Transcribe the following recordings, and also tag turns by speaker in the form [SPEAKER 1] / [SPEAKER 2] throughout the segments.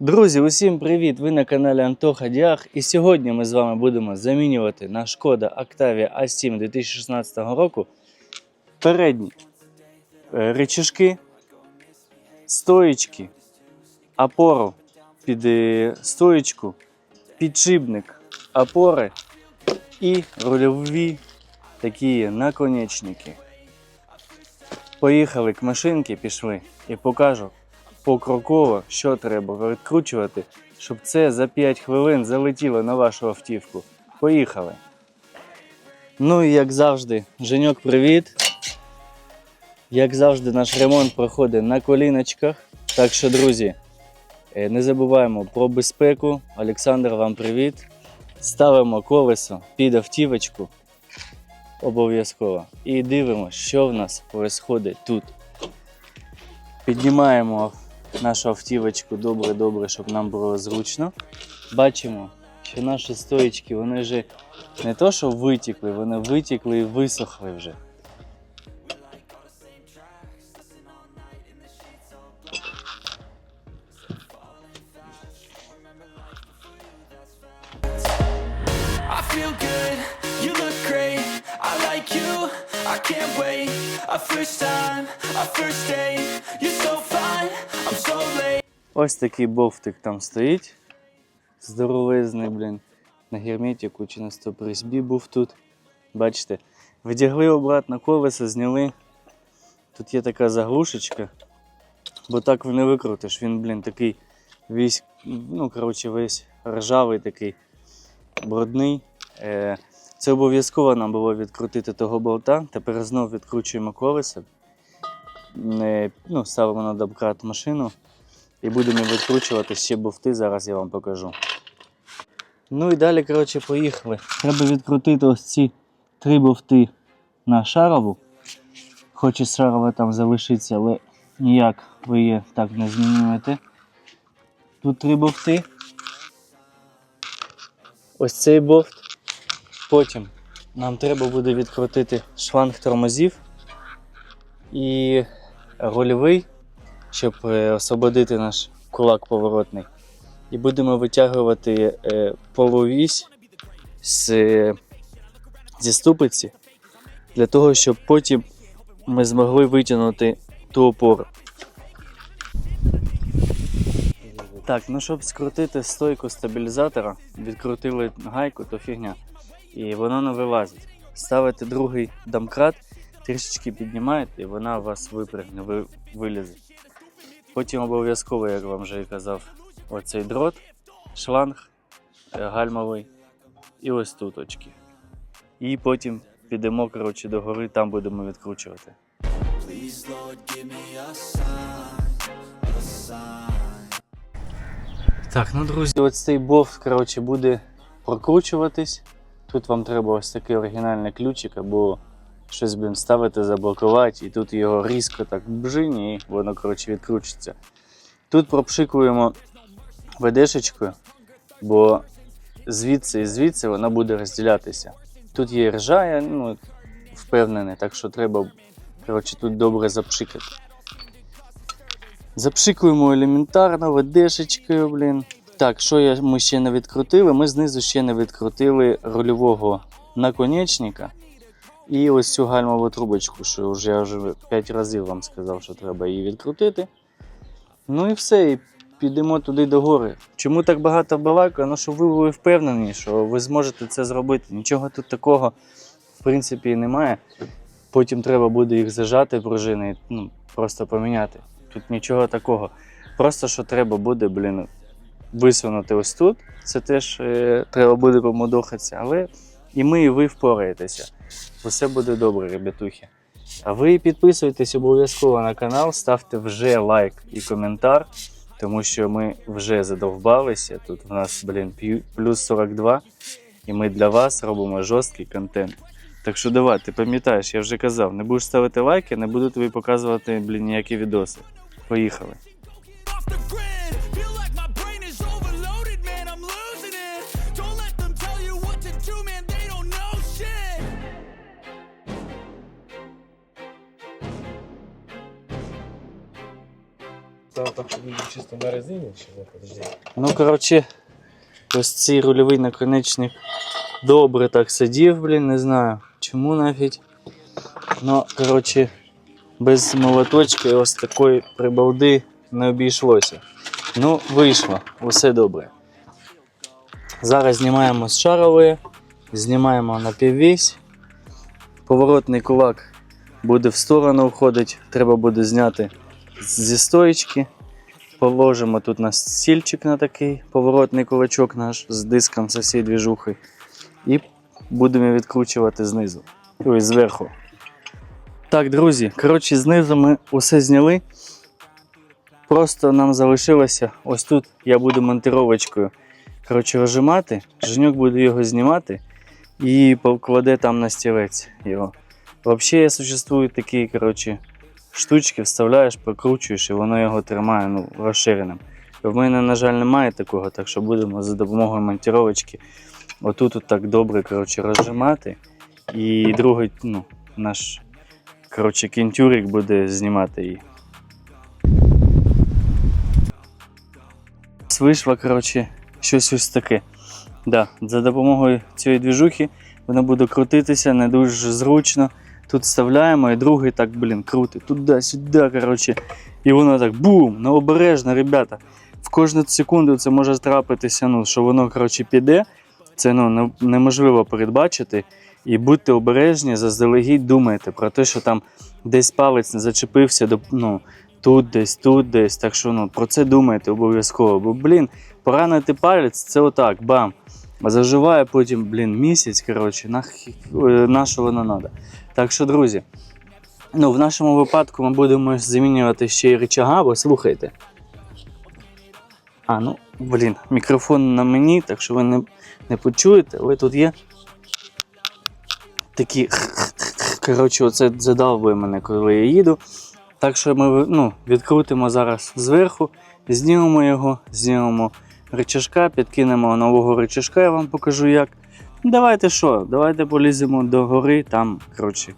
[SPEAKER 1] Друзі, усім привіт! Ви на каналі Антоха Діах. І сьогодні ми з вами будемо замінювати на Шкода Octavia A7 2016 року передні е, речашки, стоїчки, опору під е, стоїчку, підшипник, опори і рульові такі наконечники. Поїхали к машинці, пішли і покажу покроково, що треба відкручувати, щоб це за 5 хвилин залетіло на вашу автівку. Поїхали. Ну і як завжди, Женьок, привіт. Як завжди, наш ремонт проходить на коліночках. Так що, друзі, е, не забуваємо про безпеку. Олександр, вам привіт. Ставимо колесо під автівочку. Обов'язково. І дивимося, що в нас відбувається тут. Піднімаємо нашу автівочку добре-добре, щоб нам було зручно. Бачимо, що наші стоїчки, вони вже не то, що витікли, вони витікли і висохли вже.
[SPEAKER 2] I feel good, you look great. I like you, I can't wait.
[SPEAKER 1] Ось такий бовтик там стоїть. Здоровезний, блін. На герметику чи на стопризбі був тут. Бачите, вдягли обратно колесо, зняли. Тут є така заглушечка, бо так не викрутиш. Він, блін, такий весь, ну, коротше, весь ржавий такий, брудний. Е, Це обов'язково нам було відкрутити того болта. Тепер знову відкручуємо колесо. Е, Ну, ставимо на домкрат машину. І будемо відкручувати ще бовти, зараз я вам покажу. Ну і далі, коротше, поїхали. Треба відкрутити ось ці три бовти на шарову. Хоч і шарова там залишиться, але ніяк ви її так не змінюєте. Тут три бовти. Ось цей бовт. Потім нам треба буде відкрутити шланг тормозів і рульовий щоб е, освободити наш кулак поворотний. І будемо витягувати е, половісь з, е, зі ступиці для того, щоб потім ми змогли витягнути ту опору. Так, ну щоб скрутити стойку стабілізатора, відкрутили гайку, то фігня. І воно не вилазить. Ставите другий домкрат, трішечки піднімаєте, і вона вас випрягне, ви, вилізе. Потім обов'язково, як вам вже і казав, оцей дрот, шланг е, гальмовий і ось тут очки. І потім підемо коротше, до гори, там будемо відкручувати. Так, ну друзі, ось цей бовт коротше, буде прокручуватись. Тут вам треба ось такий оригінальний ключик, або щось блін, ставити, заблокувати, і тут його різко так бжинь, і воно коротше, відкручиться. Тут пропшикуємо ведешечкою, бо звідси і звідси вона буде розділятися. Тут є ржа, ну, впевнений, так що треба коротше, тут добре запшикати. Запшикуємо елементарно ведешечкою, блін. Так, що ми ще не відкрутили? Ми знизу ще не відкрутили рульового наконечника. І ось цю гальмову трубочку, що вже я вже 5 разів вам сказав, що треба її відкрутити. Ну і все, і підемо туди до гори. Чому так багато балакаю? Ну, щоб ви були впевнені, що ви зможете це зробити. Нічого тут такого, в принципі, немає. Потім треба буде їх зажати пружини, ну, просто поміняти. Тут нічого такого. Просто що треба буде, блін, висунути ось тут. Це теж е, треба буде помудохатися, але і ми, і ви впораєтеся. Усе буде добре, ребятухи. А ви підписуйтесь обов'язково на канал, ставте вже лайк і коментар, тому що ми вже задовбалися. Тут в нас, блін, плюс 42, і ми для вас робимо жорсткий контент. Так що давай, ти пам'ятаєш, я вже казав, не будеш ставити лайки, не буду тобі показувати блін, ніякі відоси. Поїхали.
[SPEAKER 3] Чисто на резині чи не подожди?
[SPEAKER 1] Ну, коротше, ось цей рульовий наконечник добре так сидів, блін, не знаю чому навіть. Ну, коротше, без молоточка і ось такої прибалди не обійшлося. Ну, вийшло, усе добре. Зараз знімаємо з шарової, знімаємо на піввісь. Поворотний кулак буде в сторону входить, треба буде зняти зі стоїчки. Положимо тут на стільчик на такий поворотний кулачок наш з диском з всією двіжухою. І будемо відкручувати знизу. Ой, зверху. Так, друзі, коротше, знизу ми усе зняли. Просто нам залишилося ось тут я буду монтировочкою коротше, розжимати. Женюк буде його знімати і покладе там на стілець його. Взагалі существують такі, коротше, штучки, вставляєш, прокручуєш і воно його тримає ну, розширеним. В мене, на жаль, немає такого, так що будемо за допомогою монтировочки отут от так добре коротше, розжимати. І другий ну, наш коротше, кінтюрик буде знімати її. Вийшло, коротше, щось ось таке. Да, за допомогою цієї двіжухи воно буде крутитися не дуже зручно. Тут вставляємо і другий так, блін, крутить. Туди-сюди, коротше. І воно так бум! Ну обережно, ребята. В кожну секунду це може трапитися, ну, що воно коротше, піде. Це ну, неможливо передбачити. І будьте обережні, заздалегідь думайте про те, що там десь палець не зачепився ну, тут десь, тут десь. Так що ну, про це думайте обов'язково. Бо, блін, поранити палець це отак, бам. Заживає потім, блін, місяць, коротше, нах... е, на що воно треба. Так що, друзі, ну, в нашому випадку ми будемо замінювати ще й рычага, бо слухайте. А, ну, блін, мікрофон на мені, так що ви не, не почуєте, але тут є такі. Коротше, оце задовбує мене, коли я їду. Так що ми ну, відкрутимо зараз зверху, знімемо його, знімемо рычажка, підкинемо нового рычажка, я вам покажу як. Давайте що, давайте поліземо до гори, там, коротше,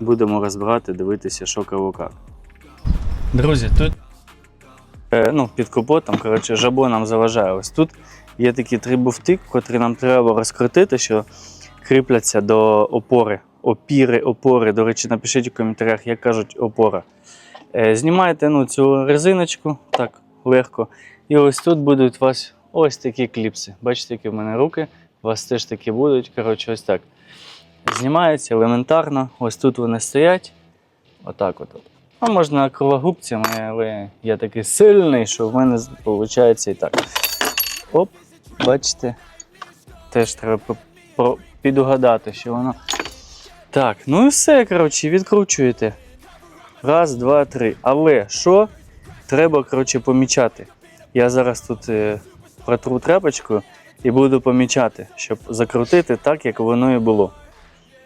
[SPEAKER 1] будемо розбирати, дивитися, що кого як. Друзі, тут е, ну, під капотом, коротше, жабо нам заважає. Ось тут є такі три буфти, котрі нам треба розкрутити, що кріпляться до опори. Опіри, опори. До речі, напишіть у коментарях, як кажуть опора. Е, знімаєте ну, цю резиночку так легко. І ось тут будуть у вас ось такі кліпси. Бачите, які в мене руки. Вас теж такі будуть. Коротше, ось так. Знімається елементарно. Ось тут вони стоять. Отак от. А можна кругогубцями, але я такий сильний, що в мене виходить і так. Оп, бачите. Теж треба підугадати, що воно. Так, ну і все, коротше, відкручуєте. Раз, два, три. Але що треба, коротше, помічати? Я зараз тут е, протру тряпочкою і буду помічати, щоб закрутити так, як воно і було.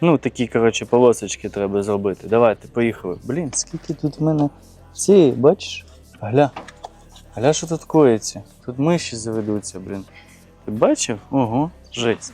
[SPEAKER 1] Ну, такі, коротше, полосочки треба зробити. Давайте, поїхали. Блін, скільки тут в мене цієї, бачиш? Гля. Гля, що тут коїться? Тут миші заведуться, блін. Ти бачив? Ого, жесть.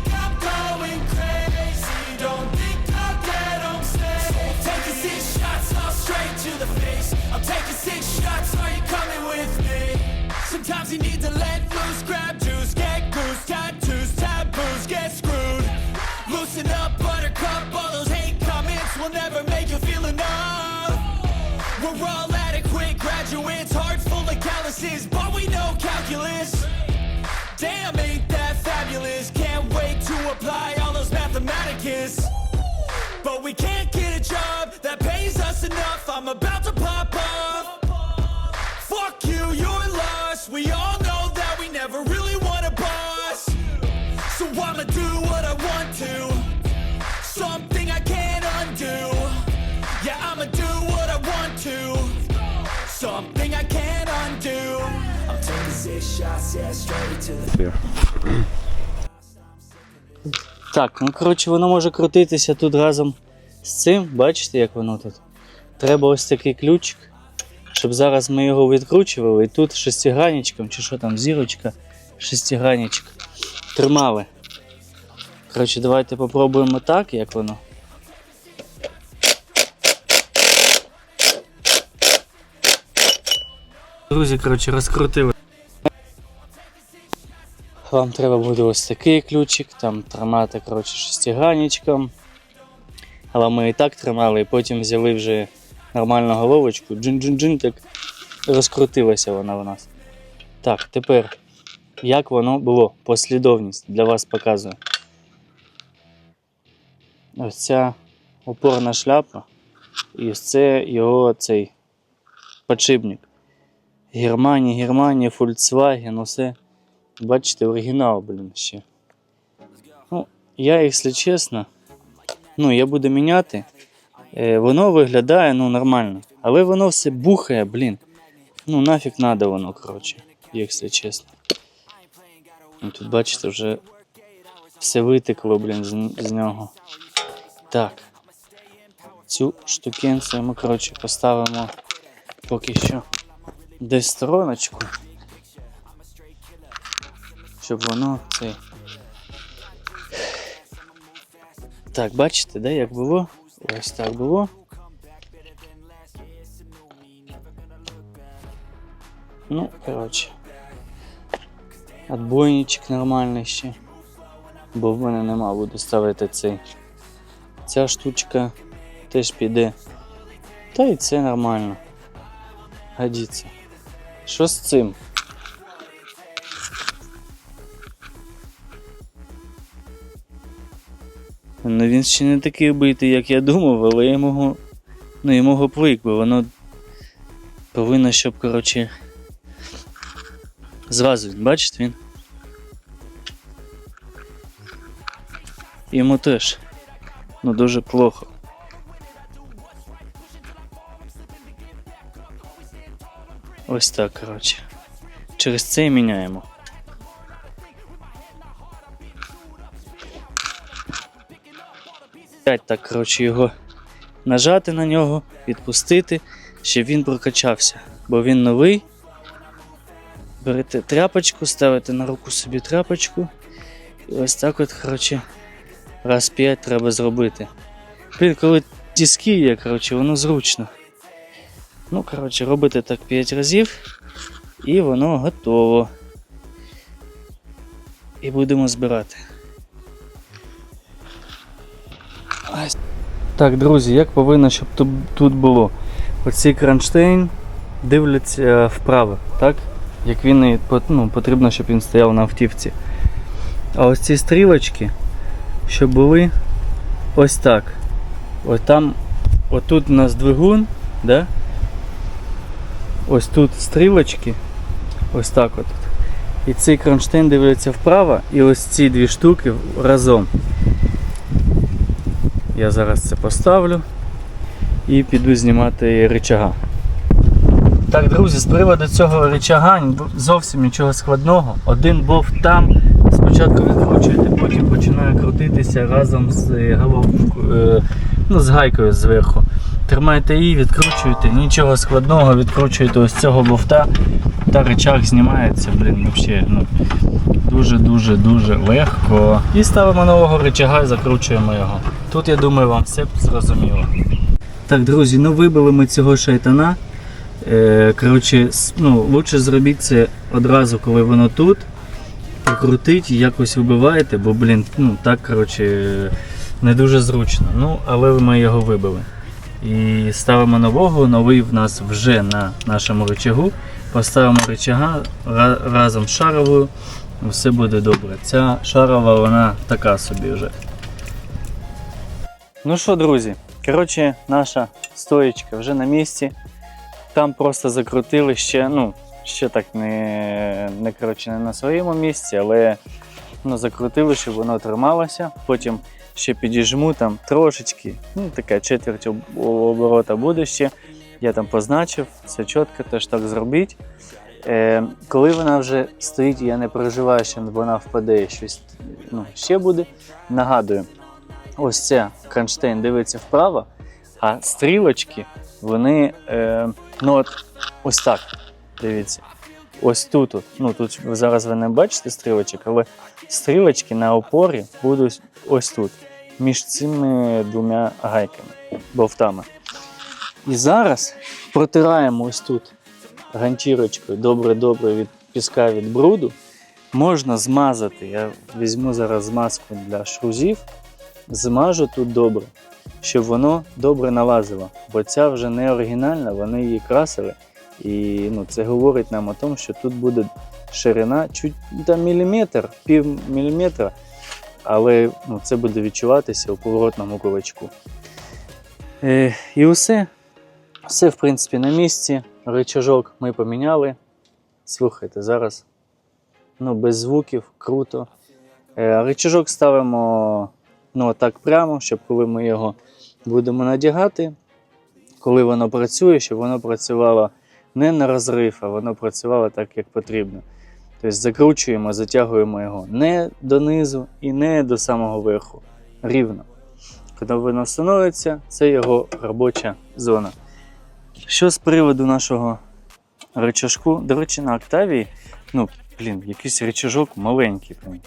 [SPEAKER 2] but we know calculus. Damn, ain't that fabulous? Can't wait to apply all those mathematicus. But we can't get a job that pays us enough. I'm about to pop
[SPEAKER 1] Так, ну коротше, воно може крутитися тут разом з цим. Бачите, як воно тут? Треба ось такий ключик, щоб зараз ми його відкручували, і тут шестигранничком, чи що там, зірочка, шестигранничок, тримали. Коротше, давайте попробуємо так, як воно. Друзі, коротше, розкрутили. Вам треба буде ось такий ключик, там тримати коротше, шестигранничком. Але ми і так тримали, і потім взяли вже нормальну головочку. Джин-джин-джин, так розкрутилася вона у нас. Так, тепер, як воно було? Послідовність для вас показую. Ось ця опорна шляпа. І ось це його цей подшипник. Германія, Германія, Volkswagen, усе. Бачите, оригінал, блін, ще. Ну, я, якщо чесно, ну, я буду міняти. Е, воно виглядає ну, нормально. Але воно все бухає, блін. Ну, нафіг надо воно, коротше, якщо чесно. Ну, тут, бачите, вже все витекло, блін, з, з нього. Так. Цю штукенцію ми, коротше, поставимо поки що десь стороночку щоб воно цей. Так, бачите, да, як було? Ось так було. Ну, коротше. Отбойничок нормальний ще. Бо в мене нема, буду ставити цей. Ця штучка теж піде. Та і це нормально. Годиться. Що з цим? Ну він ще не такий битий, як я думав, але я йому, ну, йому гоплик, бо воно повинно, щоб, коротше, зразу, бачите він? Йому теж, ну дуже плохо. Ось так, коротше. Через це і міняємо. Опять так, коротше, його нажати на нього, відпустити, щоб він прокачався. Бо він новий. Берете тряпочку, ставите на руку собі тряпочку. І ось так от, коротше, раз 5 треба зробити. Блін, коли тіски є, коротше, воно зручно. Ну, коротше, робите так 5 разів, і воно готово. І будемо збирати. Так, друзі, як повинно, щоб тут було? Оцей кронштейн дивляться вправо, так? Як він ну, потрібно, щоб він стояв на автівці. А ось ці стрілочки, щоб були ось так. Ось там, отут у нас двигун, да? Ось тут стрілочки, ось так от. І цей кронштейн дивиться вправо, і ось ці дві штуки разом. Я зараз це поставлю і піду знімати рычага. Так, друзі, з приводу цього рычага зовсім нічого складного. Один болт там, спочатку відкручуєте, потім починає крутитися разом з е, головкою, е, ну, з гайкою зверху. Тримаєте її, відкручуєте, нічого складного, відкручуєте ось цього болта, та рычаг знімається, блін, взагалі, ну, дуже-дуже дуже легко. І ставимо нового рычага і закручуємо його. Тут, я думаю, вам все зрозуміло. Так, друзі, ну вибили ми цього шайтана. Е, коротше, ну, лучше зробіть це одразу, коли воно тут. Покрутить, якось вибиваєте, бо, блін, ну так, коротше, не дуже зручно. Ну, але ми його вибили. І ставимо нового, новий в нас вже на нашому рычагу. Поставимо рычага ра- разом з шаровою. Все буде добре. Ця шарова, вона така собі вже. Ну що, друзі, коротше, наша стоєчка вже на місці. Там просто закрутили ще, ну, ще так не, не, коротше, не на своєму місці, але ну, закрутили, щоб воно трималося. Потім ще підіжму там трошечки, ну така четверть оборота буде ще. Я там позначив, все чітко, теж так зробіть. Е, коли вона вже стоїть, я не переживаю, що вона впаде і щось ну, ще буде. Нагадую, ось це кронштейн дивиться вправо, а стрілочки, вони е, ну от ось так. Дивіться. Ось тут, ну тут зараз ви не бачите стрілочок, але стрілочки на опорі будуть ось тут, між цими двома гайками, болтами. І зараз протираємо ось тут ганчірочкою добре-добре від піска від бруду. Можна змазати. Я візьму зараз змазку для шрузів, змажу тут добре, щоб воно добре налазило. Бо ця вже не оригінальна, вони її красили. І ну, це говорить нам о тому, що тут буде ширина чуть там міліметр, пів міліметра, але ну, це буде відчуватися у поворотному кулачку. Е, і усе. Все, в принципі, на місці. Рычажок ми поміняли. Слухайте, зараз ну, без звуків, круто. Е, рычажок ставимо ну, так прямо, щоб коли ми його будемо надягати, коли воно працює, щоб воно працювало не на розрив, а воно працювало так, як потрібно. Тобто закручуємо, затягуємо його не донизу і не до самого верху. Рівно. Коли воно становиться, це його робоча зона. Що з приводу нашого рычажку? До речі, на Октавії, ну, блін, якийсь рычажок маленький. Блін.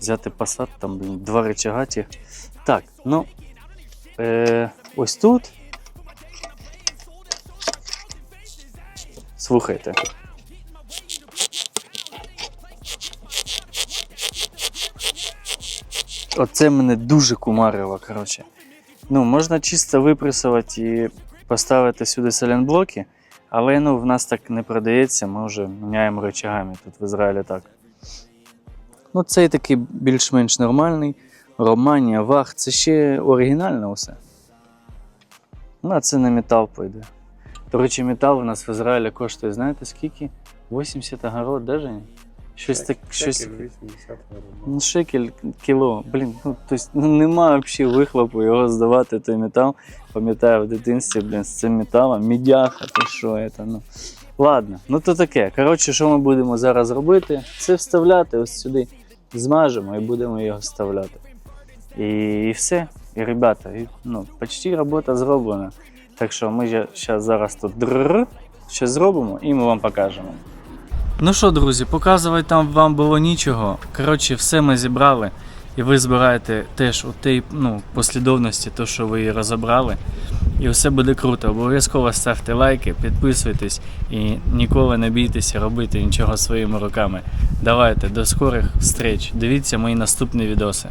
[SPEAKER 1] Взяти посад, там, блін, два рычага ті. Так, ну е, ось тут. Слухайте. Оце мене дуже кумарило, коротше. Ну, можна чисто випресувати і поставити сюди селенблоки, але ну, в нас так не продається, ми вже міняємо рычагами тут в Ізраїлі так. Ну, цей такий більш-менш нормальний. Романія, вах, це ще оригінально усе. Ну, а це на метал пойде. До речі, метал у нас в Ізраїлі коштує, знаєте скільки? 80 огород, даже? Щось так, щось.
[SPEAKER 3] 80 гривень.
[SPEAKER 1] Ну, шекель кіло. Блін, ну тобто ну, немає взагалі вихлопу його здавати той метал. Пам'ятаю в дитинстві, блін, з цим металом, мідяха, то що це, ну. Ладно, ну то таке. Коротше, що ми будемо зараз робити? Це вставляти ось сюди. Змажемо і будемо його вставляти. І, і все. І ребята, і, ну, почти робота зроблена. Так що ми зараз зараз тут ще зробимо і ми вам покажемо. Ну що, друзі, показувати там вам було нічого. Коротше, все ми зібрали, і ви збираєте теж у тій ну, послідовності, то, що ви розібрали. І все буде круто. Обов'язково ставте лайки, підписуйтесь і ніколи не бійтеся робити нічого своїми руками. Давайте, до скорих встреч. Дивіться мої наступні відоси.